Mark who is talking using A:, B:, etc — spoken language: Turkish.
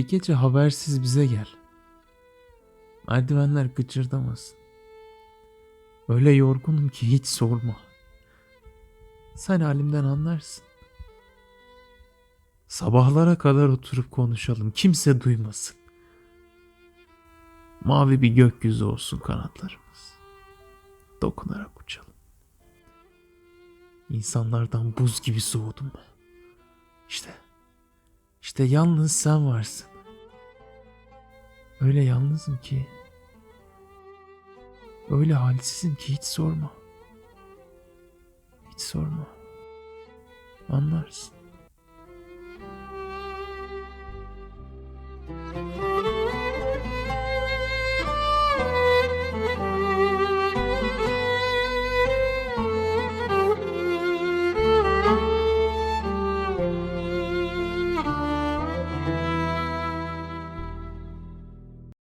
A: Bir gece habersiz bize gel. Merdivenler gıcırdamasın. Öyle yorgunum ki hiç sorma. Sen halimden anlarsın. Sabahlara kadar oturup konuşalım. Kimse duymasın. Mavi bir gökyüzü olsun kanatlarımız. Dokunarak uçalım. İnsanlardan buz gibi soğudum. İşte, işte yalnız sen varsın. Öyle yalnızım ki. Öyle halsizim ki hiç sorma. Hiç sorma. Anlarsın.